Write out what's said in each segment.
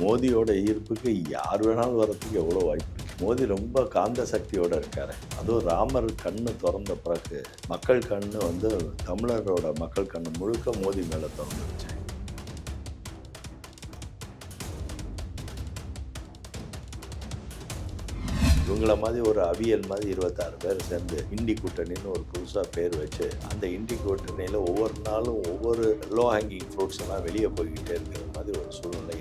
மோதியோட ஈர்ப்புக்கு யார் வேணாலும் வரத்துக்கு எவ்வளோ வாய்ப்பு மோதி ரொம்ப காந்த சக்தியோடு இருக்கார். அதுவும் ராமர் கண்ணு திறந்த பிறகு மக்கள் கண்ணு வந்து தமிழரோட மக்கள் கண்ணு முழுக்க மோதி மேலே திறந்துருச்சு. இவங்கள மாதிரி ஒரு அவியல் மாதிரி இருபத்தாறு பேர் சேர்ந்து இண்டி கூட்டணின்னு ஒரு புதுசாக பேர் வச்சு அந்த இண்டி கூட்டணியில் ஒவ்வொரு நாளும் ஒவ்வொரு லோ ஹேங்கிங் ஃப்ரூட்ஸ் எல்லாம் வெளியே போய்கிட்டே இருக்கிற மாதிரி ஒரு சூழ்நிலை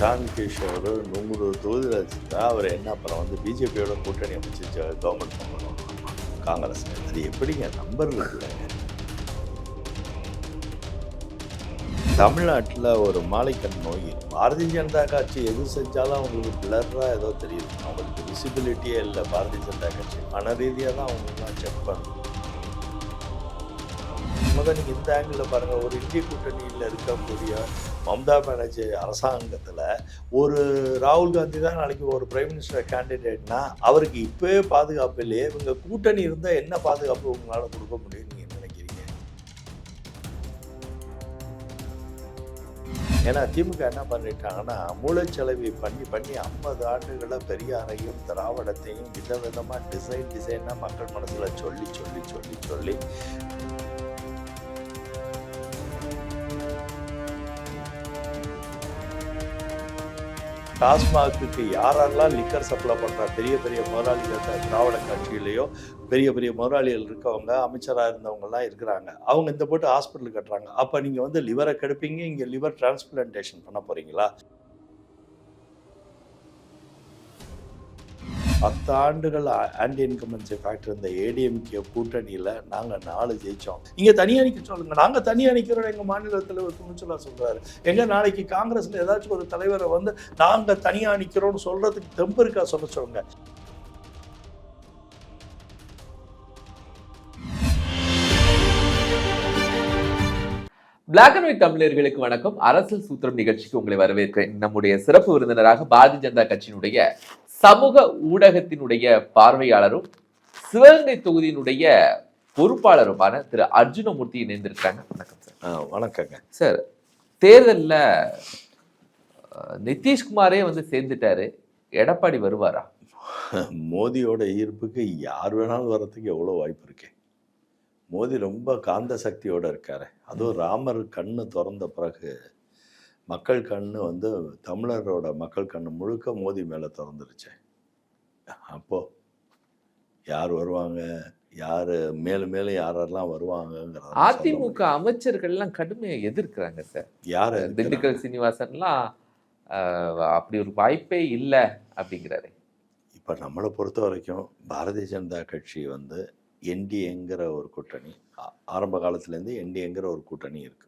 ஷான் கிஷோர் நூறு தொகுதியில் வச்சுருந்தா அவர் என்ன அப்புறம் வந்து பிஜேபியோட கூட்டணி அமைச்சு கவர்மெண்ட் பண்ணணும் காங்கிரஸ். அது எப்படிங்க? நம்பர் இல்லைங்க. தமிழ்நாட்டில் ஒரு மாலைக்கண் நோய். பாரதிய ஜனதா கட்சி எது செஞ்சாலும் அவங்களுக்கு பிளராக ஏதோ தெரியுது. அவங்களுக்கு விசிபிலிட்டியே இல்லை. பாரதிய ஜனதா கட்சி மன ரீதியாக தான் அவங்களாம் செக் பண்ணணும். முதல் நீங்கள் இந்த ஆங்கிளில் பாருங்கள் ஒரு இந்திய கூட்டணியில் இருக்கக்கூடிய மம்தா பானர்ஜி அரசாங்கத்தில் ஒரு ராகுல் காந்தி தான் நாளைக்கு ஒரு பிரைம் மினிஸ்டர் கேண்டிடேட்னா அவருக்கு இப்போவே பாதுகாப்பு இல்லையே. இவங்க கூட்டணி இருந்தால் என்ன பாதுகாப்பு உங்களால் கொடுக்க முடியும் நீங்கள் நினைக்கிறீங்க? ஏன்னா திமுக என்ன பண்ணிட்டாங்கன்னா மூளைச்சலவை பண்ணி பண்ணி ஐம்பது ஆண்டுகளில் பெரியாரையும் திராவிடத்தையும் விதவிதமாக டிசைன் டிசைனாக மக்கள் மனசில் சொல்லி சொல்லி சொல்லி சொல்லி டாஸ்மாகுக்கு யாரெல்லாம் லிக்கர் சப்ளை பண்ணுறா பெரிய பெரிய முதலாளிகள் திராவிட கட்சியிலையோ பெரிய பெரிய முதலாளிகள் இருக்கவங்க அமைச்சராக இருந்தவங்கலாம் இருக்கிறாங்க. அவங்க இந்த போட்டு ஹாஸ்பிட்டல் கட்டுறாங்க. அப்போ நீங்கள் வந்து லிவரை கெடுப்பீங்க இங்கே லிவர் டிரான்ஸ்பிளான்டேஷன் பண்ண போகிறீங்களா பத்து ஆண்டுகள் ஆன்டி இன்கம்பன்சி ஃபேக்டர் இந்த ஏடிஎம்கே கூட்டணியில் நாங்கள் நாலு ஜெயித்தோம் இங்கே தனியாக நிற்க சொல்லுங்க. நாங்கள் தனியாக நிற்கிறோம் எங்கள் மாநிலத்தில் ஒரு துணிச்சலாக சொல்கிறாரு எங்க நாளைக்கு காங்கிரஸில் ஏதாச்சும் ஒரு தலைவரை வந்து நாங்கள் தனியாக நிற்கிறோம்னு சொல்கிறதுக்கு தெம்பு இருக்கா சொல்ல சொல்லுங்க. பிளாக் அண்ட் ஒயிட் தமிழர்களுக்கு வணக்கம். அரசியல் சூத்திரம் நிகழ்ச்சிக்கு உங்களை வரவேற்கிறேன். நம்முடைய சிறப்பு விருந்தினராக பாரதிய ஜனதா கட்சியினுடைய சமூக ஊடகத்தினுடைய பார்வையாளரும் சிவகங்கை தொகுதியினுடைய பொறுப்பாளருமான திரு அர்ஜுனமூர்த்தி இணைந்திருக்காங்க வணக்கம் சார். வணக்கங்க. சார் தேர்தல்ல நிதிஷ்குமாரே வந்து சேர்ந்துட்டாரு. எடப்பாடி வருவாரா? மோதியோட ஈர்ப்புக்கு யார் வேணாலும் வர்றதுக்கு எவ்வளோ வாய்ப்பு இருக்கு. மோதி ரொம்ப காந்த சக்தியோட இருக்காரு. அதுவும் ராமர் கண்ணு திறந்த பிறகு மக்கள் கண்ணு வந்து தமிழரோட மக்கள் கண்ணு முழுக்க மோதி மேலே திறந்துருச்சு. அப்போ யார் வருவாங்க? யார் மேலும் மேலும் யாரெல்லாம் வருவாங்கங்கிறத அதிமுக அமைச்சர்கள் எல்லாம் கடுமையா எதிர்க்கிறாங்க சார். யார் திண்டுக்கல் சீனிவாசன்லாம் அப்படி ஒரு வாய்ப்பே இல்லை அப்படிங்கிறாரு. இப்போ நம்மளை பொறுத்த வரைக்கும் பாரதிய ஜனதா கட்சி வந்து என்டிஏங்கிற ஒரு கூட்டணி ஆரம்ப காலத்துலேருந்து என்டிஏங்கிற ஒரு கூட்டணி இருக்குது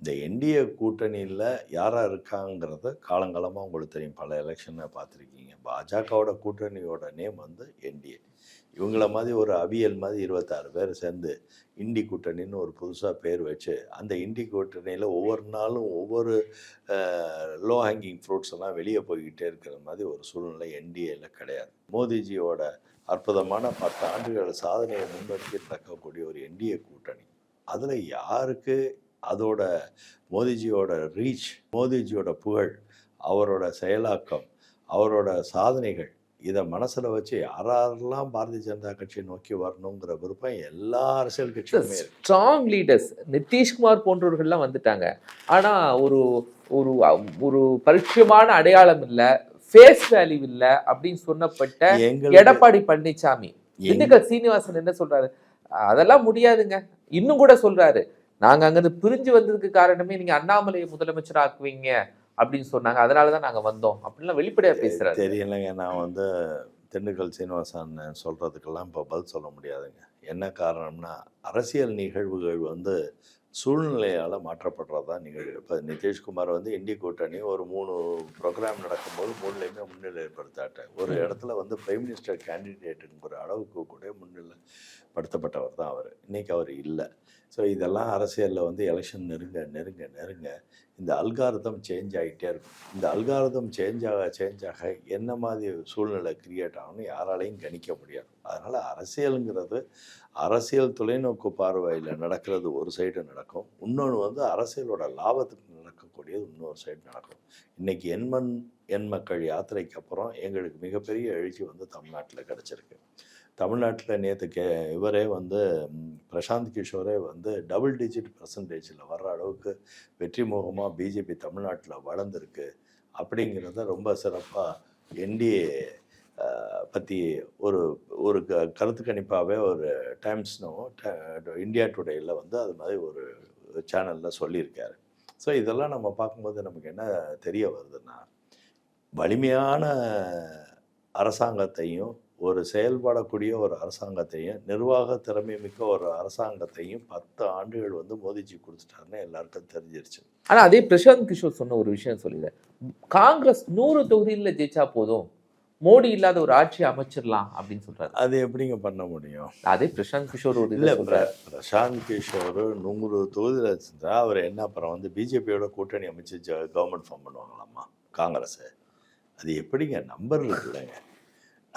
இந்த என்டிஏ கூட்டணியில் யாராக இருக்காங்கிறத காலங்காலமாக உங்களுக்கு தெரியும். பல எலெக்ஷனை பார்த்துருக்கீங்க. பாஜகவோட கூட்டணியோட நேம் வந்து என்டிஏ இவங்கள மாதிரி ஒரு அவியல் மாதிரி இருபத்தாறு பேர் சேர்ந்து இண்டி கூட்டணின்னு ஒரு புதுசாக பேர் வச்சு அந்த இண்டி கூட்டணியில் ஒவ்வொரு நாளும் ஒவ்வொரு லோ ஹேங்கிங் ஃப்ரூட்ஸ் எல்லாம் வெளியே போய்கிட்டே இருக்கிற மாதிரி ஒரு சூழ்நிலை என்டிஏல கிடையாது. மோடிஜியோட அற்புதமான பத்து ஆண்டுகள் சாதனையை முன்னெடுத்து தக்கக்கூடிய ஒரு என்டிஏ கூட்டணி. அதில் யாருக்கு அதோட மோடிஜியோட ரீச் மோடிஜியோட புகழ் அவரோட செயலாக்கம் அவரோட சாதனைகள் இதை மனசில் வச்சு யாரெல்லாம் பாரதிய ஜனதா கட்சியை நோக்கி வரணுங்கிற விருப்பம் எல்லா அரசியல் கட்சியுமே ஸ்ட்ராங் லீடர்ஸ் நிதிஷ்குமார் போன்றவர்கள்லாம் வந்துட்டாங்க. ஆனா ஒரு ஒரு ஒரு பரிட்சயமான அடையாளம் இல்ல ஃபேஸ் வேல்யூ இல்ல அப்படின்னு சொன்னப்பட்ட எடப்பாடி பழனிசாமி திண்டுக்கல் சீனிவாசன் என்ன சொல்றாரு? அதெல்லாம் முடியாதுங்க. இன்னும் கூட சொல்றாரு. நாங்க அங்கிருந்து பிரிஞ்சு வந்ததுக்கு காரணமே நீங்க அண்ணாமலையை முதலமைச்சர் ஆக்குவீங்க அப்படின்னு சொன்னாங்க. அதனாலதான் நாங்க வந்தோம். அப்படின்லாம் வெளிப்படையா பேசுறாரு. தெரியலைங்க. நான் வந்து திண்டுக்கல் சீனிவாசன் சொல்கிறதுக்கெல்லாம் இப்போ பதில் சொல்ல முடியாதுங்க. என்ன காரணம்னா அரசியல் நிகழ்வுகள் வந்து சூழ்நிலையால் மாற்றப்படுறது தான் நிகழ்வு இப்போ நிதிஷ்குமார் வந்து இந்தி கூட்டணி ஒரு மூணு ப்ரோக்ராம் நடக்கும்போது மூணுலேயுமே முன்னிலை ஏற்படுத்தாட்ட ஒரு. இடத்துல வந்து பிரைம் மினிஸ்டர் கேண்டிடேட்டுங்கிற அளவுக்கு கூட முன்னிலை படுத்தப்பட்டவர் தான் அவர். இன்றைக்கி அவர் இல்லை. ஸோ இதெல்லாம் அரசியலில் வந்து எலெக்ஷன் நெருங்க நெருங்க நெருங்க. இந்த அல்காரதம் சேஞ்ச் ஆகிட்டே இருக்கும். இந்த அல்காரதம் சேஞ்ச் ஆக சேஞ்ச் ஆக என்ன மாதிரி சூழ்நிலை கிரியேட் ஆகும்னு யாராலையும் கணிக்க முடியாது. அதனால் அரசியலுங்கிறது அரசியல் தொலைநோக்கு பார்வையில் நடக்கிறது ஒரு சைடு நடக்கும். இன்னொன்று வந்து அரசியலோட லாபத்துக்கு நடக்கக்கூடியது இன்னொரு சைடு நடக்கும். இன்றைக்கி எண்மண் எண் மக்கள் யாத்திரைக்கு அப்புறம் எங்களுக்கு மிகப்பெரிய எழுச்சி வந்து தமிழ்நாட்டில் கிடச்சிருக்கு. தமிழ்நாட்டில் நேற்று கே இவரே வந்து பிரசாந்த் கிஷோரே வந்து டபுள் டிஜிட் பர்சன்டேஜில் வர்ற அளவுக்கு வெற்றி முகமாக பிஜேபி தமிழ்நாட்டில் வளர்ந்துருக்கு அப்படிங்கிறத ரொம்ப சிறப்பாக என்டிஏ பற்றி ஒரு ஒரு க கருத்து கணிப்பாகவே ஒரு டைம்ஸ்னோ இந்தியா டுடேயில் வந்து அது மாதிரி ஒரு சேனலில் சொல்லியிருக்காரு. ஸோ இதெல்லாம் நம்ம பார்க்கும்போது நமக்கு என்ன தெரிய வருதுன்னா வலிமையான அரசாங்கத்தையும் ஒரு செயல்படக்கூடிய ஒரு அரசாங்கத்தையும் நிர்வாக திறமை மிக்க ஒரு அரசாங்கத்தையும் பத்து ஆண்டுகள் வந்து மோடிஜி கொடுத்துட்டாருன்னு எல்லாருக்கும் தெரிஞ்சிருச்சு. ஆனா அதே பிரசாந்த் கிஷோர் சொன்ன ஒரு விஷயம் சொல்லுங்க. காங்கிரஸ் நூறு தொகுதியில ஜெயிச்சா போதும். மோடி இல்லாத ஒரு ஆட்சி அமைச்சிடலாம் அப்படின்னு சொல்றாரு. அது எப்படிங்க பண்ண முடியும்? அதே பிரசாந்த் கிஷோர் ஒரு இல்லை பிரசாந்த் கிஷோர் நூறு தொகுதியில் வச்சிருந்தா அவர் என்ன அப்புறம் வந்து பிஜேபியோட கூட்டணி அமைச்சு கவர்மெண்ட் ஃபார்ம் பண்ணுவாங்களாமா? காங்கிரஸ். அது எப்படிங்க? நம்பர் இருக்குல்லங்க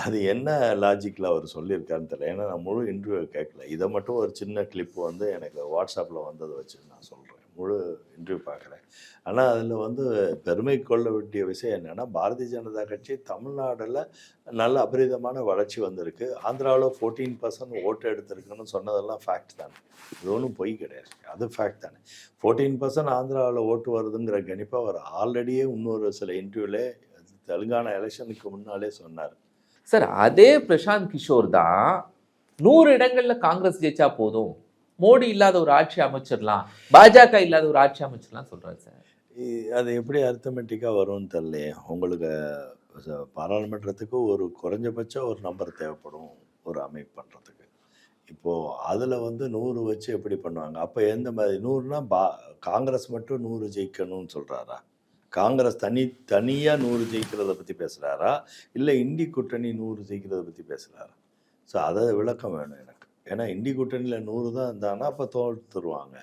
அது என்ன லாஜிக்கில் அவர் சொல்லியிருக்காருன்னு தெரியல. ஏன்னா நான் முழு இன்டர்வியூ கேட்கல இதை மட்டும் ஒரு சின்ன கிளிப் வந்து எனக்கு வாட்ஸ்அப்பில் வந்ததை வச்சு நான் சொல்கிறேன் முழு இன்டர்வியூ பார்க்குறேன் ஆனால் அதில் வந்து பெருமை கொள்ள வேண்டிய விஷயம் என்னென்னா பாரதிய ஜனதா கட்சி தமிழ்நாடில் நல்ல அபரிதமான வளர்ச்சி வந்திருக்கு. ஆந்திராவில் ஃபோர்டீன் பர்சன்ட் ஓட்டு எடுத்திருக்குன்னு சொன்னதெல்லாம் ஃபேக்ட் தானே. இது ஒன்றும் பொய் கிடையாது. அது ஃபேக்ட் தானே. ஃபோர்டீன் பர்சன்ட் ஆந்திராவில் ஓட்டு வருதுங்கிற கணிப்பை அவர் ஆல்ரெடியே இன்னொரு சில இன்டர்வியூலே தெலுங்கானா எலெக்ஷனுக்கு முன்னாலே சொன்னார். சார் அதே பிரசாந்த் கிஷோர் தான் நூறு இடங்கள்ல காங்கிரஸ் ஜெயிச்சா போதும். மோடி இல்லாத ஒரு ஆட்சி அமைச்சிடலாம் பாஜக இல்லாத ஒரு ஆட்சி அமைச்சிடலாம் சொல்றாரு சார். இ- அது எப்படி அர்த்தமெட்டிக்காக வரும்னு தெரியல உங்களுக்கு பாராளுமன்றத்துக்கு ஒரு குறைஞ்சபட்சம் ஒரு நம்பர் தேவைப்படும் ஒரு அமைப்பு பண்ணுறதுக்கு இப்போது அதில் வந்து நூறு வச்சு எப்படி பண்ணுவாங்க? அப்போ எந்த மாதிரி? நூறுனா பா காங்கிரஸ் மட்டும் நூறு ஜெயிக்கணும்னு சொல்கிறாரா காங்கிரஸ் தனி தனியாக நூறு ஜெயிக்கிறத பற்றி பேசுகிறாரா இல்லை இந்தி கூட்டணி நூறு ஜெயிக்கிறத பற்றி பேசுகிறாரா ஸோ அதை விளக்கம் வேணும் எனக்கு. ஏன்னா இந்தி கூட்டணியில் நூறு தான் இருந்தாங்கன்னா அப்போ தோற்றுருவாங்க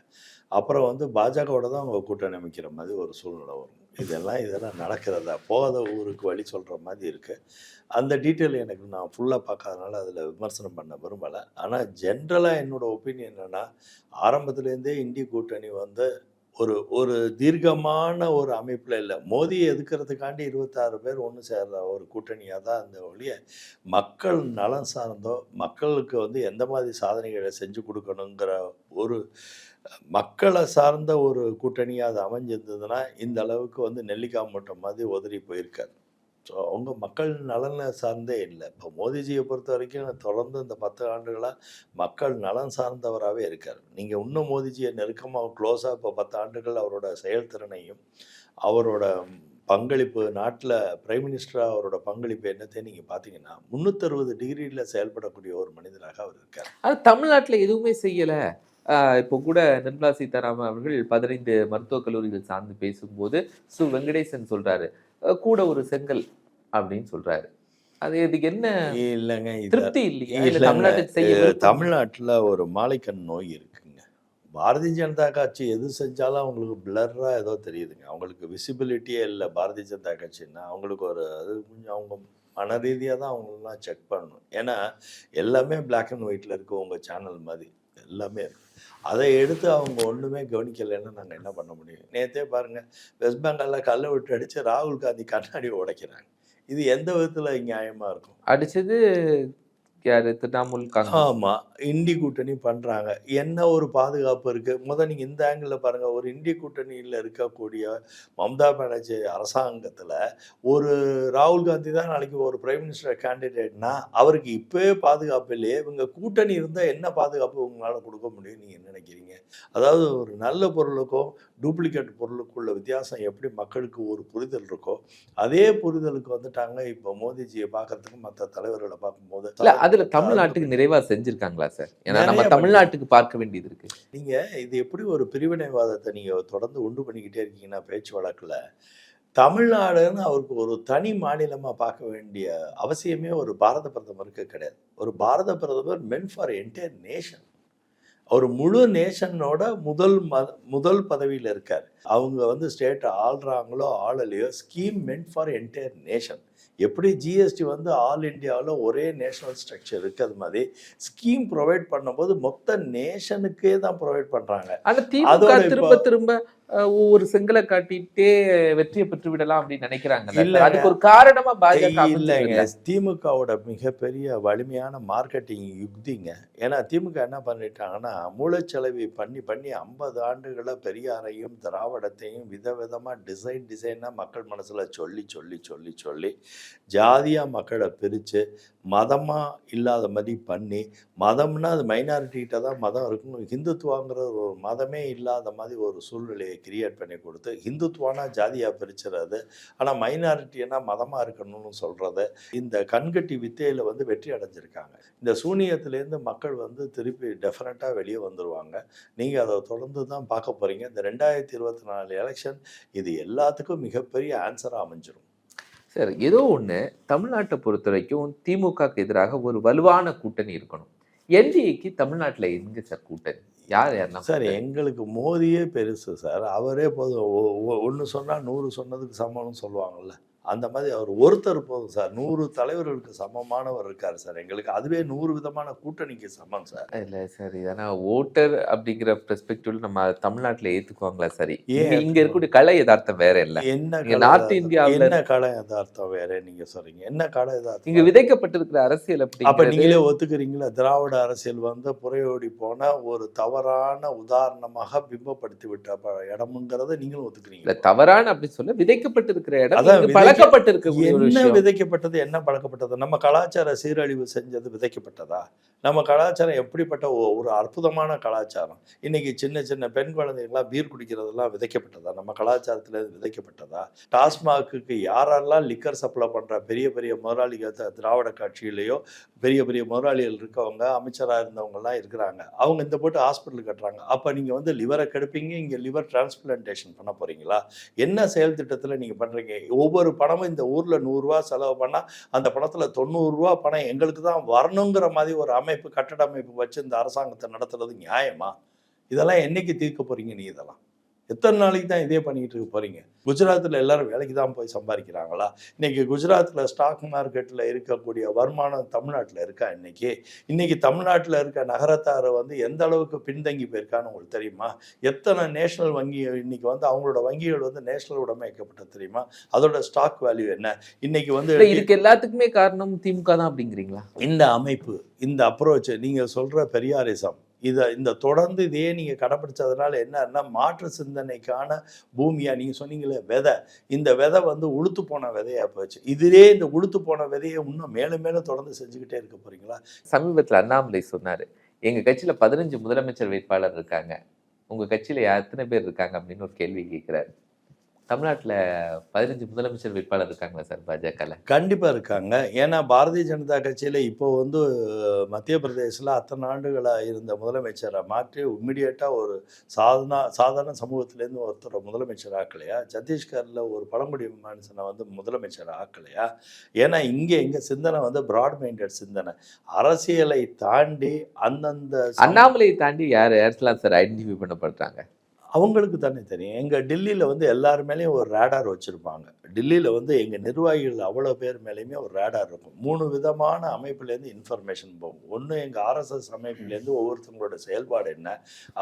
அப்புறம் வந்து பாஜகவோட தான் அவங்க கூட்டணி அமைக்கிற மாதிரி ஒரு சூழ்நிலை வரும். இதெல்லாம் இதெல்லாம் நடக்கிறதா? போகாத ஊருக்கு வழி சொல்கிற மாதிரி இருக்குது அந்த டீட்டெயில் எனக்கு நான் ஃபுல்லாக பார்க்காதனால அதில் விமர்சனம் பண்ண விரும்பலை. ஆனால் ஜென்ரலாக என்னோடய ஒப்பீனியன் என்னென்னா ஆரம்பத்துலேருந்தே இந்தி கூட்டணி வந்து ஒரு ஒரு தீர்க்கமான ஒரு அமைப்பில் இல்லை. மோதியை எதுக்கிறதுக்காண்டி இருபத்தாறு பேர் ஒன்று சேர்ற ஒரு கூட்டணியாக தான் இந்த ஒழிய மக்கள் நலன் சார்ந்தோ மக்களுக்கு வந்து எந்த மாதிரி சாதனைகளை செஞ்சு கொடுக்கணுங்கிற ஒரு மக்களை சார்ந்த ஒரு கூட்டணியாக அது அமைஞ்சிருந்ததுன்னா இந்த அளவுக்கு வந்து நெல்லிக்காய் மூட்டை மாதிரி உதறி போயிருக்காரு. ஸோ அவங்க மக்கள் நலனை சார்ந்தே இல்லை. இப்போ மோதிஜியை பொறுத்த வரைக்கும் தொடர்ந்து இந்த பத்து ஆண்டுகளாக மக்கள் நலன் சார்ந்தவராகவே இருக்கார். நீங்கள் இன்னும் மோதிஜியை நெருக்கமாக க்ளோஸாக இப்போ பத்து ஆண்டுகள் அவரோட செயல்திறனையும் அவரோட பங்களிப்பு நாட்டில் பிரைம் மினிஸ்டராக அவரோட பங்களிப்பு என்னத்தையும் நீங்கள் பார்த்தீங்கன்னா முந்நூற்றறுபது டிகிரியில் செயல்படக்கூடிய ஒரு மனிதராக அவர் இருக்கார். அது தமிழ்நாட்டில் எதுவுமே செய்யலை. இப்போ கூட நிர்மலா சீதாராமன் அவர்கள் பதினைந்து மருத்துவக் கல்லூரிகள் சார்ந்து பேசும்போது சு. வெங்கடேசன் சொல்கிறாரு கூட ஒரு செங்கல் அப்படின்னு சொல்றாரு. அது இதுக்கு என்ன இல்லைங்க இது திருப்தி இல்லைங்க. தமிழ்நாட்டில் ஒரு மாலைக்கண் நோய் இருக்குங்க. பாரதிய ஜனதா கட்சி எது செஞ்சாலும் அவங்களுக்கு பிளர்ராக ஏதோ தெரியுதுங்க. அவங்களுக்கு விசிபிலிட்டியே இல்லை பாரதிய ஜனதா கட்சின்னா அவங்களுக்கு ஒரு அது கொஞ்சம் அவங்க மன ரீதியாக தான் அவங்களெலாம் செக் பண்ணணும். ஏன்னா எல்லாமே Black அண்ட் ஒயிட்டில் இருக்கு உங்கள் சேனல் மாதிரி. எல்லாமே இருக்கு. அதை எடுத்து அவங்க ஒன்றுமே கவனிக்கலைன்னா நாங்கள் என்ன பண்ண முடியும்? நேற்றே பாருங்கள் வெஸ்ட் பெங்காலில் கல்லை விட்டு அடித்து ராகுல் காந்தி கண்ணாடி உடைக்கிறாங்க. இது எந்த விதத்தில் நியாயமாக இருக்கும்? அடிச்சது யாரு திரிணாமுல் ஆமா இந்தி கூட்டணி பண்றாங்க. என்ன ஒரு பாதுகாப்பு இருக்கு? முத நீங்க இந்த ஆங்கிள் பாருங்க. ஒரு இந்தி கூட்டணியில் இருக்கக்கூடிய மம்தா பானர்ஜி அரசாங்கத்துல ஒரு ராகுல் காந்தி தான் நாளைக்கு ஒரு பிரைம் மினிஸ்டர் கேண்டிடேட்னா அவருக்கு இப்பவே பாதுகாப்பு இல்லையே. இவங்க கூட்டணி இருந்தா என்ன பாதுகாப்பு உங்களால கொடுக்க முடியும் நீங்க நினைக்கிறீங்க? அதாவது ஒரு நல்ல பொருளுக்கும் டூப்ளிகேட் பொருளுக்குள்ள வித்தியாசம் எப்படி மக்களுக்கு ஒரு புரிதல் இருக்கோ அதே புரிதலுக்கு வந்துட்டாங்க. இப்போ மோடிஜியை பார்க்கறதுக்கு மற்ற தலைவர்களை பார்க்கும்போது இல்ல அதுல தமிழ்நாட்டுக்கு நிறைவா செஞ்சிருக்காங்களா சார்? ஏன்னா நம்ம தமிழ்நாட்டுக்கு பார்க்க வேண்டியது இருக்கு. நீங்க இது எப்படி ஒரு பிரிவினைவாதத்தை நீங்க தொடர்ந்து உண்டு பண்ணிக்கிட்டே இருக்கீங்கன்னா பேச்சு வழக்குல தமிழ்நாடுன்னு அவருக்கு ஒரு தனி மாநிலமா பார்க்க வேண்டிய அவசியமே ஒரு பாரத பிரதமருக்கு கிடையாது. ஒரு பாரத பிரதமர் மென் ஃபார் என்டையர் நேஷன் அவர் முழு நேஷனோட முதல் ம முதல் பதவியில் இருக்கார். அவங்க வந்து ஸ்டேட்டை ஆள்றாங்களோ ஆளலையோ scheme meant for entire nation எப்படி ஜிஎஸ்டி வந்து ஆல் இந்தியாவில் ஒரே நேஷனல் ஸ்ட்ரக்சர் இருக்குது அது மாதிரி ஸ்கீம் ப்ரொவைட் பண்ணும்போது மொத்த நேஷனுக்கே தான் ப்ரொவைட் பண்ணுறாங்க ஆனா திமுக அதோட இப்போ- திரும்ப திரும்ப ஒவ்வொரு செங்கலை காட்டிட்டே வெற்றியை பெற்று விடலாம் அப்படின்னு நினைக்கிறாங்க இல்லைங்க. அதுக்கு ஒரு காரணமா பாஜக இல்லைங்க? திமுகவோட மிகப்பெரிய வலிமையான மார்க்கெட்டிங் யுக்திங்க ஏன்னா திமுக என்ன பண்ணிட்டாங்கன்னா மூளைச்சலவை பண்ணி பண்ணி ஐம்பது ஆண்டுகள பெரியாரையும் திராவிடத்தையும் விதவிதமாக டிசைன் டிசைனாக மக்கள் மனசில் சொல்லி சொல்லி சொல்லி சொல்லி ஜாதியாக மக்களை பிரித்து மதமாக இல்லாத மாதிரி பண்ணி மதம்னா அது மைனாரிட்டிகிட்ட தான் மதம் இருக்கணும். ஹிந்துத்துவாங்கிற ஒரு மதமே இல்லாத மாதிரி ஒரு சூழ்நிலையை கிரியேட் பண்ணி கொடுத்து ஹிந்துத்துவானா ஜாதியாக பிரிச்சுறது ஆனால் மைனாரிட்டினா மதமாக இருக்கணும்னு சொல்கிறத இந்த கண்கட்டி வித்தையில் வந்து வெற்றி அடைஞ்சிருக்காங்க. இந்த சூனியத்துலேருந்து மக்கள் வந்து திருப்பி டெஃபினட்டாக வெளியே வந்துருவாங்க. நீங்கள் அதை தொடர்ந்து தான் பார்க்க போகிறீங்க இந்த ரெண்டாயிரத்தி இருபத்தி நாலு எலெக்ஷன் இது எல்லாத்துக்கும் மிகப்பெரிய ஆன்சராக அமைஞ்சிடும் சார் ஏதோ ஒண்ணு தமிழ்நாட்டை பொறுத்த வரைக்கும் திமுகக்கு எதிராக ஒரு வலுவான கூட்டணி இருக்கணும். என்டிஏக்கு தமிழ்நாட்டுல எங்க சார் கூட்டணி? யார் யாரெல்லாம் சார்? எங்களுக்கு மோதியே பெருசு சார். அவரே போதும். ஒன்று சொன்னால் நூறு சொன்னதுக்கு சமம்னு சொல்லுவாங்கல்ல. அந்த மாதிரி அவர் ஒருத்தர் போதும் சார். நூறு தலைவர்களுக்கு சமமானவர் இருக்கார் சார். எங்களுக்கு அதுவே நூறு விதமான கூட்டணிக்கு சமம் சார். இல்ல சார். இதனா ஓட்டர் அப்படிங்கிற பெர்ஸ்பெக்டிவ்ல நம்ம தமிழ்நாட்டுல ஏத்துக்குவாங்களா சரி? இங்க- இங்க இருக்கக்கூடிய கலை யதார்த்தம் வேற இல்ல. என்ன இங்க நார்த்? இந்தியாவுல என்ன கலை யதார்த்தம் வேற நீங்க சொல்றீங்க? என்ன கலை இங்க யதார்த்தம் விதைக்கப்பட்டிருக்கிற அரசியல் அப்ப அப்படிங்கிறது நீங்களே ஒத்துக்கிறீங்களா? திராவிட அரசியல் வந்து புறையோடி போன ஒரு தவறான உதாரணமாக பிம்பப்படுத்தி விட்ட இடம்ங்கிறத நீங்களும் ஒத்துக்கிறீங்க தவறான அப்படி சொல்ல விதைக்கப்பட்டிருக்கிற இடம் அதான் இங்கு விதைக்க- பழக்கப்பட்டிருக்கக்கூடிய ஒரு என்ன விதைக்கப்பட்டது என்ன பழக்கப்பட்டது? நம்ம கலாச்சார சீரழிவு செஞ்சது விதைக்கப்பட்டதா? நம்ம கலாச்சாரம் எப்படிப்பட்ட ஒரு அற்புதமான கலாச்சாரம்? இன்னைக்கு சின்ன சின்ன பெண் குழந்தைகள்லாம் பீர் குடிக்கிறதெல்லாம் விதைக்கப்பட்டதா? நம்ம கலாச்சாரத்துல விதைக்கப்பட்டதா? டாஸ்மாகுக்கு யாரெல்லாம் லிக்கர் சப்ளை பண்ற பெரிய பெரிய முதலாளிகள் திராவிட கட்சியிலேயோ பெரிய பெரிய முதலாளிகள் இருக்கவங்க அமைச்சராக இருந்தவங்கலாம் இருக்கிறாங்க. அவங்க இந்த போட்டு ஹாஸ்பிட்டல் கட்டுறாங்க. அப்போ நீங்கள் வந்து லிவரை கெடுப்பீங்க இங்கே லிவர் டிரான்ஸ்பிளான்டேஷன் பண்ண போறீங்களா? என்ன செயல் திட்டத்தில் நீங்கள் பண்ணுறீங்க ஒவ்வொரு பணமும் இந்த ஊரில் நூறுரூவா செலவு பண்ணால் அந்த பணத்தில் தொண்ணூறுரூவா பணம் எங்களுக்கு தான் வரணுங்கிற மாதிரி ஒரு அமைப்பு கட்டட அமைப்பு வச்சு இந்த அரசாங்கத்தை நடத்துறது நியாயமா? இதெல்லாம் என்னைக்கு தீர்க்க போறீங்க நீ இதெல்லாம்? எத்தனை நாளைக்கு தான் இதே பண்ணிக்கிட்டு இருக்க போறீங்க? குஜராத்தில் எல்லாரும் வேலைக்கு தான் போய் சம்பாதிக்கிறாங்களா? இன்னைக்கு குஜராத்தில் ஸ்டாக் மார்க்கெட்டில் இருக்கக்கூடிய வருமானம் தமிழ்நாட்டில் இருக்கா இன்னைக்கு? இன்னைக்கு தமிழ்நாட்டில் இருக்க நகரத்தார் வந்து எந்த அளவுக்கு பின்தங்கி போயிருக்கான்னு உங்களுக்கு தெரியுமா? எத்தனை நேஷனல் வங்கி இன்னைக்கு வந்து அவங்களோட வங்கிகள் வந்து நேஷனல் உடமைக்கப்பட்டது தெரியுமா? அதோட ஸ்டாக் வேல்யூ என்ன? இன்னைக்கு வந்து இதுக்கு எல்லாத்துக்குமே காரணம் திமுக தான் அப்படிங்கிறீங்களா? இந்த அமைப்பு இந்த அப்ரோச் நீங்க சொல்ற பெரியாரிசம் இதை இந்த தொடர்ந்து இதையே நீங்கள் கடைப்பிடிச்சதுனால என்னன்னா மாற்று சிந்தனைக்கான பூமியாக நீங்கள் சொன்னீங்களே விதை. இந்த விதை வந்து உளுத்து போன விதையாக போச்சு. இதிலே இந்த உளுத்து போன விதையை இன்னும் மேலும் மேலும் தொடர்ந்து செஞ்சுக்கிட்டே இருக்க போறீங்களா? சமீபத்தில் அண்ணாமலை சொன்னார் எங்கள் கட்சியில் பதினஞ்சு முதலமைச்சர் வேட்பாளர் இருக்காங்க. உங்கள் கட்சியில் எத்தனை பேர் இருக்காங்க? அப்படின்னு ஒரு கேள்வி கேட்குறாரு தமிழ்நாட்டுல பதினஞ்சு முதலமைச்சர் வேட்பாளர் இருக்காங்களா சார் பாஜகல? கண்டிப்பா இருக்காங்க. ஏன்னா பாரதிய ஜனதா கட்சியில இப்போ வந்து மத்திய பிரதேசில் அத்தனை ஆண்டுகளா இருந்த முதலமைச்சரை மாற்றி இம்மிடியட்டா ஒரு சாதனா சாதாரண சமூகத்திலேருந்து ஒருத்தரை முதலமைச்சர் ஆக்கலையா? சத்தீஸ்கர்ல ஒரு பழங்குடி மனுஷனை வந்து முதலமைச்சர் ஆக்கலையா? ஏன்னா இங்க எங்க சிந்தனை வந்து பிராட் மைண்டட் சிந்தனை. அரசியலை தாண்டி அந்தந்த அண்ணாமலையை தாண்டி யார் யாரெல்லாம் சார் ஐடென்டிஃபை பண்ணப்படுறாங்க? அவங்களுக்கு தானே தெரியும். எங்கள் டெல்லியில் வந்து எல்லார் மேலேயும் ஒரு ரேடார் வச்சுருப்பாங்க. டெல்லியில் வந்து எங்கள் நிர்வாகிகள் அவ்வளோ பேர் மேலேயுமே ஒரு ரேடார் இருக்கும். மூணு விதமான அமைப்புலேருந்து இன்ஃபர்மேஷன் போகும். ஒன்று எங்கள் ஆர்எஸ்எஸ் அமைப்புலேருந்து ஒவ்வொருத்தவங்களோட செயல்பாடு என்ன?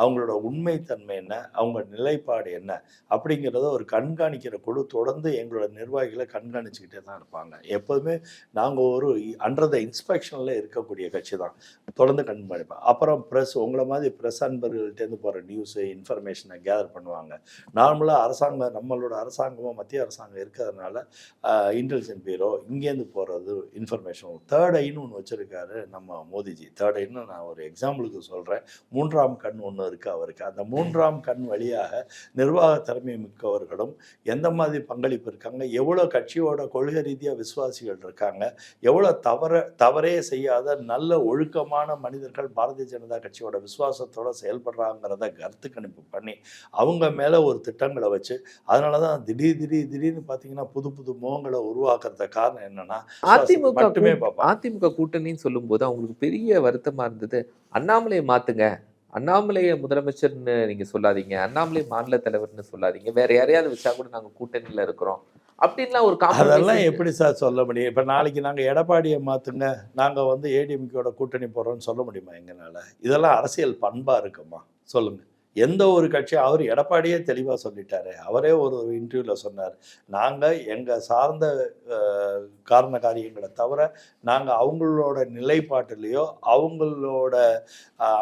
அவங்களோட உண்மைத்தன்மை என்ன? அவங்க நிலைப்பாடு என்ன? அப்படிங்கிறத ஒரு கண்காணிக்கிற குழு தொடர்ந்து எங்களோட நிர்வாகிகளை கண்காணிச்சுக்கிட்டே தான் இருப்பாங்க. எப்போதுமே நாங்கள் ஒரு அண்டர் த இன்ஸ்பெக்ஷனில் இருக்கக்கூடிய கட்சி தான். தொடர்ந்து கண்காணிப்பேன் அப்புறம் ப்ரெஸ் உங்களை மாதிரி ப்ரெஸ் அன்பர்கள்ட்டேருந்து போகிற நியூஸு இன்ஃபர்மேஷனை கேதர் பண்ணுவாங்க. நார்மலாக அரசாங்கம் நம்மளோட அரசாங்கமும் மத்திய அரசாங்கம் இருக்கிறதுனால இன்டெலிஜென்ட் பீரோ இங்கேருந்து போகிறது இன்ஃபர்மேஷன் தேர்ட் ஐன்னு ஒன்று வச்சுருக்காரு நம்ம மோதிஜி. தேர்ட் ஐன்னு நான் ஒரு எக்ஸாம்பிளுக்கு சொல்கிறேன் மூன்றாம் கண் ஒன்று இருக்குது அவருக்கு. அந்த மூன்றாம் கண் வழியாக நிர்வாக திறமை மிக்கவர்களும் எந்த மாதிரி பங்களிப்பு இருக்காங்க? எவ்வளோ கட்சியோட கொள்கை ரீதியாக விசுவாசிகள் இருக்காங்க? எவ்வளோ தவற தவறே செய்யாத நல்ல ஒழுக்கமான மனிதர்கள் பாரதிய ஜனதா கட்சியோட விசுவாசத்தோட செயல்படுறாங்கிறத கருத்து கணிப்பு பண்ணி அவங்க மேலே ஒரு திட்டங்களை வச்சு அதனால தான் திடீர் திடீர் திடீர்னு பார்த்தீங்கன்னா புது புது முகங்களை உருவாக்குறத காரணம் என்னன்னா அதிமுக மட்டுமே அதிமுக கூட்டணின்னு சொல்லும்போது அவங்களுக்கு பெரிய வருத்தமா இருந்தது. அண்ணாமலையை மாத்துங்க. அண்ணாமலையை முதலமைச்சர்னு நீங்க சொல்லாதீங்க. அண்ணாமலை மாநில தலைவர்னு சொல்லாதீங்க. வேற யாரையாவது வச்சா கூட நாங்க கூட்டணியில இருக்கிறோம். அப்படின்லாம் ஒரு அதெல்லாம். எப்படி சார் சொல்ல முடியும்? இப்போ நாளைக்கு நாங்கள் எடப்பாடியை மாற்றுங்க நாங்கள் வந்து ஏடிஎம்கேயோட கூட்டணி போடுறோம்னு சொல்ல முடியுமா எங்களால்? இதெல்லாம் அரசியல் பண்பாக இருக்குமா? சொல்லுங்கள் எந்த ஒரு கட்சி அவர் எடப்பாடியே தெளிவாக சொல்லிட்டாரு. அவரே ஒரு இன்டர்வியூவில் சொன்னார். நாங்கள் எங்கள் சார்ந்த காரண காரியங்களை தவிர நாங்கள் அவங்களோட நிலைப்பாட்டிலேயோ அவங்களோட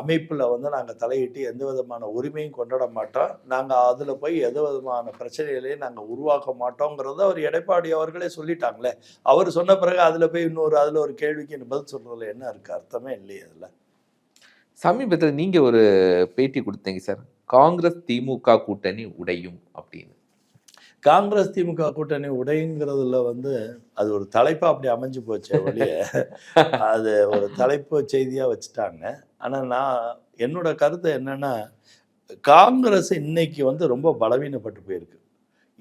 அமைப்பில் வந்து நாங்கள் தலையிட்டு எந்த விதமான உரிமையும் கொண்டாட மாட்டோம். நாங்கள் அதில் போய் எந்த விதமான பிரச்சனைகளையும் நாங்கள் உருவாக்க மாட்டோங்கிறத அவர் எடப்பாடி அவர்களே சொல்லிட்டாங்களே. அவர் சொன்ன பிறகு அதில் போய் இன்னொரு அதில் ஒரு கேள்விக்கு பதில் சொல்கிறதுல என்ன இருக்குது அர்த்தமே இல்லையே அதில். சமீபத்தில் நீங்கள் ஒரு பேட்டி கொடுத்தீங்க சார். காங்கிரஸ் திமுக கூட்டணி உடையும் அப்படின்னு. காங்கிரஸ் திமுக கூட்டணி உடைங்கிறதுல வந்து அது ஒரு தலைப்பாக அப்படி அமைஞ்சு போச்சு ஒழிய அது ஒரு தலைப்பு செய்தியாக வச்சுட்டாங்க. ஆனால் நான் என்னோட கருத்து என்னென்னா காங்கிரஸ் இன்னைக்கு வந்து ரொம்ப பலவீனப்பட்டு போயிருக்கு.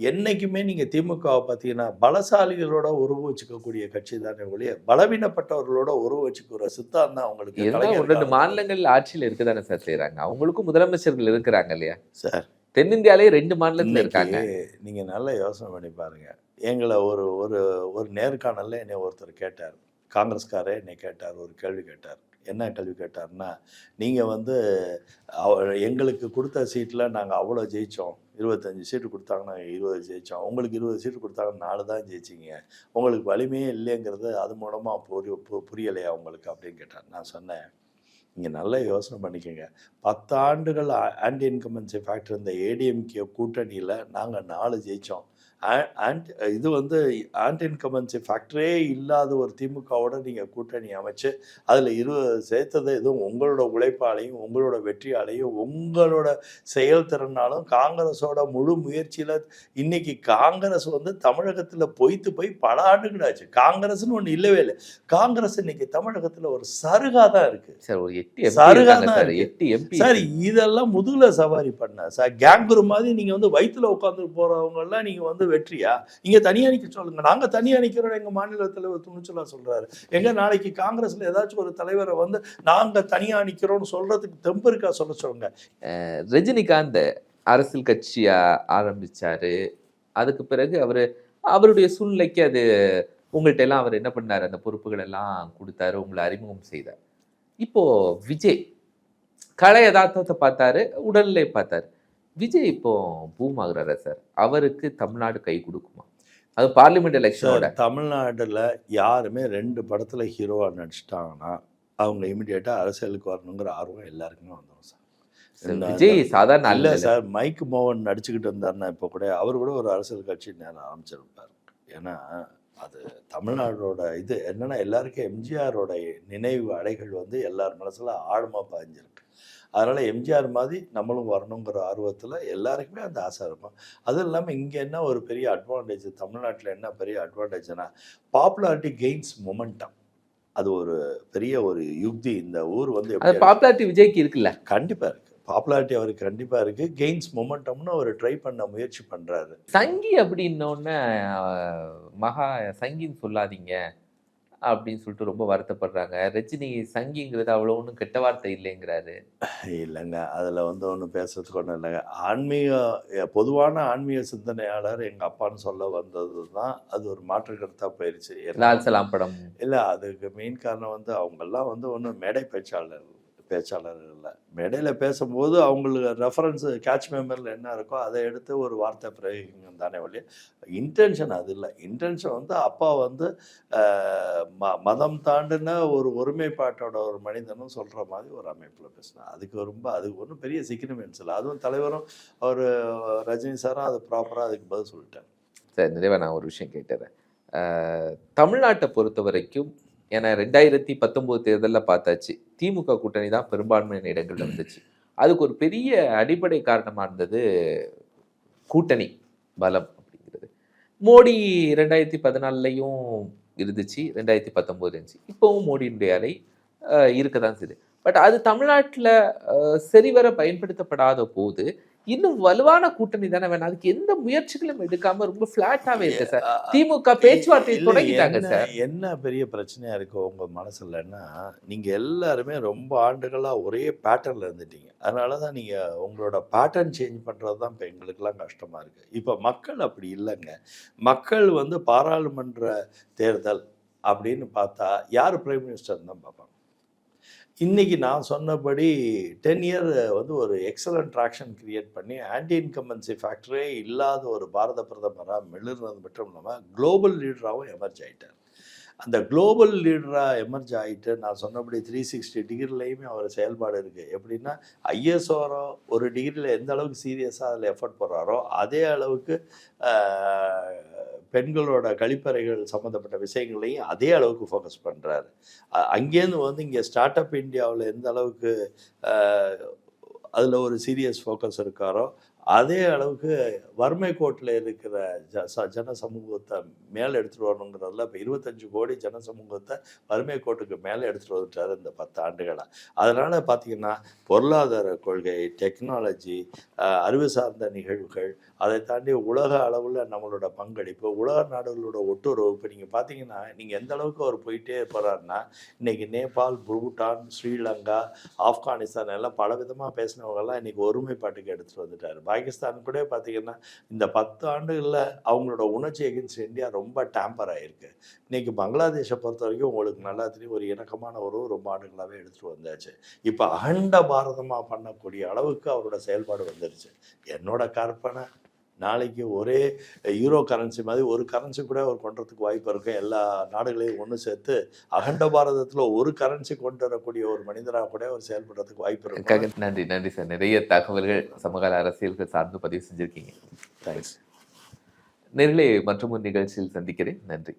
என்னைக்குமே நீங்க திமுகவை பார்த்தீங்கன்னா பலசாலிகளோட உறவு வச்சுக்கக்கூடிய கட்சி தானே ஒழிய பலவீனப்பட்டவர்களோட உறவு வச்சுக்கிற சித்தாந்தம் அவங்களுக்கு ரெண்டு மாநிலங்கள் ஆட்சியில் இருக்கதானே சார் செய்றாங்க. அவங்களுக்கும் முதலமைச்சர்கள் இருக்கிறாங்க இல்லையா? சார். தென்னிந்தியாலே ரெண்டு மாநிலத்துல இருக்காங்க. இன்னைக்கு நீங்க நல்லா யோசனை பண்ணி பாருங்க. எங்களை ஒரு ஒரு ஒரு நேர்காணல்ல என்னை ஒருத்தர் கேட்டார். காங்கிரஸ்காரே என்னை கேட்டார் ஒரு கேள்வி கேட்டார். என்ன கேள்வி கேட்டார்னா நீங்கள் வந்து அவ- எங்களுக்கு கொடுத்த சீட்டில் நாங்கள் அவ்வளோ ஜெயித்தோம் இருபத்தஞ்சி சீட்டு கொடுத்தாங்கன்னா இருபது ஜெயித்தோம் உங்களுக்கு இருபது சீட்டு கொடுத்தாங்க நாலு தான் ஜெயிச்சிங்க. உங்களுக்கு வலிமையே இல்லைங்கிறது அது மூலமாக புரிய பு- புரியலையா உங்களுக்கு? அப்படின்னு கேட்டார். நான் சொன்னேன் நீங்கள் நல்லா யோசனை பண்ணிக்கோங்க. பத்தாண்டுகள் ஆன்டி இன்கமன்சி ஃபேக்டர் இந்த ஏடிஎம்கே கூட்டணியில் நாங்கள் நாலு ஜெயித்தோம் இது வந்து ஆன்டி இன்கம்பன்சி ஃபேக்டரே இல்லாத ஒரு திமுகவோட நீங்கள் கூட்டணி அமைச்சு அதில் இருபது சேர்த்தது எதுவும் உங்களோட உழைப்பாலையும் உங்களோட வெற்றியாலையும் உங்களோட செயல்திறனாலும் காங்கிரஸோட முழு முயற்சியில் இன்னைக்கு காங்கிரஸ் வந்து தமிழகத்தில் பொய்த்து போய் பல ஆண்டுகள் ஆச்சு. காங்கிரஸ்னு ஒன்று இல்லவே இல்லை. காங்கிரஸ் இன்னைக்கு தமிழகத்தில் ஒரு சருகா தான் இருக்குது சார் ஒரு எட்டு சருகா தான். எட்டு எம்பி சார் இதெல்லாம் முதுகுல சவாரி பண்ண. சார் கேங்குரு மாதிரி நீங்க வந்து வயித்துல உட்காந்து போறவங்க எல்லாம் நீங்க வந்து வெற்றியா? இங்க தனியா நிக்க சொல்லுங்க. நாங்க தனியா நிக்கிறோம் எங்க மாநில தலைவர் துணிச்சலா சொல்றாரு. எங்க நாளைக்கு காங்கிரஸ்ல ஏதாச்சும் ஒரு தலைவரை வந்து நாங்க தனியா நிக்கிறோம்னு சொல்றதுக்கு தெம்பு இருக்கா? சொல்ல சொல்லுங்க. ரஜினிகாந்த் அரசியல் கட்சியா ஆரம்பிச்சாரு. அதுக்கு பிறகு அவரு அவருடைய சூழ்நிலைக்கு அது உங்கள்ட்ட எல்லாம் அவர் என்ன பண்ணாரு? அந்த பொறுப்புகள் எல்லாம் கொடுத்தாரு உங்களை அறிமுகம் செய்தார். இப்போ விஜய் கலை யதார்த்தத்தை பார்த்தாரு உடல்நிலை பார்த்தாரு. விஜய் இப்போ பூம் ஆகுறாரா சார்? அவருக்கு தமிழ்நாடு கை கொடுக்குமா? அது பார்லிமெண்ட் எலெக்ஷனோட. தமிழ்நாட்டுல யாருமே ரெண்டு படத்துல ஹீரோவா நடிச்சிட்டாங்கன்னா அவங்க இமிடியேட்டா அரசியலுக்கு வரணுங்கிற ஆர்வம் எல்லாருக்குமே வந்துடும் சார். விஜய் சாதாரண இல்ல அல்ல சார் மைக் மோகன் நடிச்சுக்கிட்டு இருந்தாருன்னா இப்போ கூட அவர் கூட ஒரு அரசியல் கட்சி நேரம் ஆரம்பிச்சிருப்பார். ஏன்னா அது தமிழ்நாடோட இது என்னன்னா எல்லாருக்கும் எம்ஜிஆரோட நினைவு அலைகள் வந்து எல்லார் மனசுல ஆழமா பாய்ஞ்சிருக்கு. அதனால எம்ஜிஆர் மாதிரி நம்மளும் வரணுங்கிற ஆர்வத்துல எல்லாருக்குமே அந்த ஆசை இருக்கும். அதுவும் இல்லாமல் இங்கே என்ன ஒரு பெரிய அட்வான்டேஜ் தமிழ்நாட்டில் என்ன பெரிய அட்வான்டேஜ்னா பாப்புலாரிட்டி கெயின்ஸ் மொமெண்டம் அது ஒரு பெரிய ஒரு யுக்தி. இந்த ஊர் வந்து எப்படி பாப்புலாரிட்டி விஜய்க்கு இருக்குல்ல? கண்டிப்பா இருக்கு. பாப்புலாரிட்டி அவருக்கு கண்டிப்பா இருக்கு. கெயின்ஸ் மொமெண்டம்னு அவர் ட்ரை பண்ண முயற்சி பண்றாரு. சங்கி அப்படின்னோடனே மகா சங்கின்னு சொல்லாதீங்க. அப்படின்னு சொல்லிட்டு ரொம்ப வருத்தப்படுறாங்க. ரஜினி சங்கிங்கிறது அவ்வளோ ஒன்றும் கெட்ட வார்த்தை இல்லைங்கிறாரு. இல்லைங்க. அதில் வந்து ஒன்றும் பேசுறதுக்கு ஒன்றும் இல்லைங்க. ஆன்மீக பொதுவான ஆன்மீக சிந்தனையாளர் எங்கள் அப்பான்னு சொல்ல வந்தது தான் அது ஒரு மாற்று கருத்தாக போயிடுச்சு லால் சலாம் படம். இல்லை அதுக்கு மெயின் காரணம் வந்து அவங்கெல்லாம் வந்து ஒன்றும் மேடை பேச்சாளர் பேச்சாளர் இல்லை மேடையில் பேசும்போது அவங்களுக்கு ரெஃபரன்ஸ் கேட்ச் மெமரியில் என்ன இருக்கோ அதை எடுத்து ஒரு வார்த்தை பிரயோகிங்க தானே வழியே இன்டென்ஷன் அது இல்லை. இன்டென்ஷன் வந்து அப்பா வந்து ம மதம் தாண்டின ஒரு ஒருமைப்பாட்டோட ஒரு மனிதனும் சொல்கிற மாதிரி ஒரு அமைப்பில் பேசினேன். அதுக்கு ரொம்ப அதுக்கு ஒன்றும் பெரிய சிக்னிமென்ட்ஸ் இல்லை. அதுவும் தலைவரும் அவர் ரஜினி சாரும் அது ப்ராப்பராக அதுக்கு பதில் சொல்லிட்டேன் சரி நிறைவா நான் ஒரு விஷயம் கேட்டுறேன். தமிழ்நாட்டை பொறுத்த வரைக்கும் ஏன்னா ரெண்டாயிரத்தி பத்தொம்போது தேர்தலில் பார்த்தாச்சு. திமுக கூட்டணி தான் பெரும்பான்மையான இடங்கள்ல வந்துச்சு. அதுக்கு ஒரு பெரிய அடிப்படை காரணமாக இருந்தது கூட்டணி பலம் அப்படிங்கிறது. மோடி ரெண்டாயிரத்தி பதினாலுலையும் இருந்துச்சு ரெண்டாயிரத்தி பத்தொம்போது இருந்துச்சு. இப்போவும் மோடியினுடைய அலை இருக்க தான் செய்யுது பட் அது தமிழ்நாட்டில் சரிவர பயன்படுத்தப்படாத போது இன்னும் வலுவான கூட்டணி தானே வேணும். அதுக்கு எந்த முயற்சிகளும் எடுக்காம ரொம்ப பிளாட்டாவே இருக்கு சார் திமுக பேச்சுவார்த்தை தொடங்கிட்டாங்க என்ன- சார் என்ன பெரிய பிரச்சனையா இருக்கு உங்க மனசுலன்னா நீங்க எல்லாருமே ரொம்ப ஆண்டுகளா ஒரே பேட்டர்ன்ல இருந்துட்டீங்க. அதனாலதான் நீங்க உங்களோட பேட்டர்ன் சேஞ்ச் பண்றது தான் இப்போ எங்களுக்கெல்லாம் கஷ்டமா இருக்கு. இப்போ மக்கள் அப்படி இல்லைங்க. மக்கள் வந்து பாராளுமன்ற தேர்தல் அப்படின்னு பார்த்தா யார் பிரைம் மினிஸ்டர் தான் பார்ப்பாங்க. இன்றைக்கி நான் சொன்னபடி டென் இயர் வந்து ஒரு எக்ஸலண்ட் ட்ராக்ஷன் க்ரியேட் பண்ணி ஆன்டி இன்கம்பன்சி ஃபேக்டரே இல்லாத ஒரு பாரத பிரதமராக மிளர்னது மட்டும் இல்லாமல் குளோபல் லீடராகவும் எமர்ஜ் ஆயிட்டார். அந்த குளோபல் லீடராக எமர்ஜ் ஆகிட்டு நான் சொன்னபடி த்ரீ சிக்ஸ்டி டிகிரிலையுமே அவர் செயல்பாடு இருக்குது எப்படின்னா ஐஎஸ்ஓரோ ஒரு டிகிரியில் எந்த அளவுக்கு சீரியஸாக அதில் எஃபர்ட் போடுறாரோ அதே அளவுக்கு பெண்களோட கழிப்பறைகள் சம்மந்தப்பட்ட விஷயங்களையும் அதே அளவுக்கு ஃபோக்கஸ் பண்ணுறாரு அங்கேருந்து வந்து இங்கே ஸ்டார்ட் அப் இந்தியாவில் எந்த அளவுக்கு அதில் ஒரு சீரியஸ் ஃபோக்கஸ் இருக்காரோ அதே அளவுக்கு வறுமை கோட்டில் இருக்கிற ஜ ச ஜன சமூகத்தை மேலே எடுத்துகிட்டு வரணுங்கிறதுல இப்போ இருபத்தஞ்சு கோடி ஜன சமூகத்தை வறுமை கோட்டுக்கு மேலே எடுத்துகிட்டு வந்துட்டார் இந்த பத்து ஆண்டுகளாக. அதனால் பார்த்தீங்கன்னா பொருளாதார கொள்கை டெக்னாலஜி அறிவு சார்ந்த நிகழ்வுகள் அதை தாண்டி உலக அளவில் நம்மளோட பங்களிப்பு உலக நாடுகளோட ஒட்டுறவு. இப்போ நீங்கள் பார்த்தீங்கன்னா நீங்கள் எந்த அளவுக்கு அவர் போயிட்டே போகிறாருன்னா இன்றைக்கி நேபாள் பூட்டான் ஸ்ரீலங்கா ஆப்கானிஸ்தான் எல்லாம் பல விதமாக பேசினவங்கெல்லாம் இன்றைக்கி ஒருமைப்பாட்டுக்கு எடுத்துகிட்டு வந்துட்டார். பாகிஸ்தான் கூட பார்த்தீங்கன்னா இந்த பத்து ஆண்டுகளில் அவங்களோட உணர்ச்சி எகென்ஸ்ட் இந்தியா ரொம்ப டேம்பர் ஆகிருக்கு இன்றைக்கி பங்களாதேஷை பொறுத்த வரைக்கும் உங்களுக்கு நல்லா தெரியும் ஒரு இணக்கமான உறவு ரொம்ப ஆண்டுகளாகவே எடுத்துகிட்டு வந்தாச்சு. இப்போ அகண்ட பாரதமாக பண்ணக்கூடிய அளவுக்கு அவரோட செயல்பாடு வந்துருச்சு. என்னோட கற்பனை நாளைக்கு ஒரே யூரோ கரன்சி மாதிரி ஒரு கரன்சி கூட அவர் கொண்டுறதுக்கு வாய்ப்பு இருக்கு. எல்லா நாடுகளையும் ஒன்று சேர்த்து அகண்ட பாரதத்தில் ஒரு கரன்சி கொண்டு வரக்கூடிய ஒரு மனிதராக கூட அவர் செயல்படுறதுக்கு வாய்ப்பு இருக்கு. கக- நன்றி நன்றி சார். நிறைய தகவல்கள் சமகால அரசியல்கள் சார்ந்து பதிவு செஞ்சிருக்கீங்க. தேங்க்ஸ் நேர்களே மற்றும் ஒரு நிகழ்ச்சியில் சந்திக்கிறேன். நன்றி.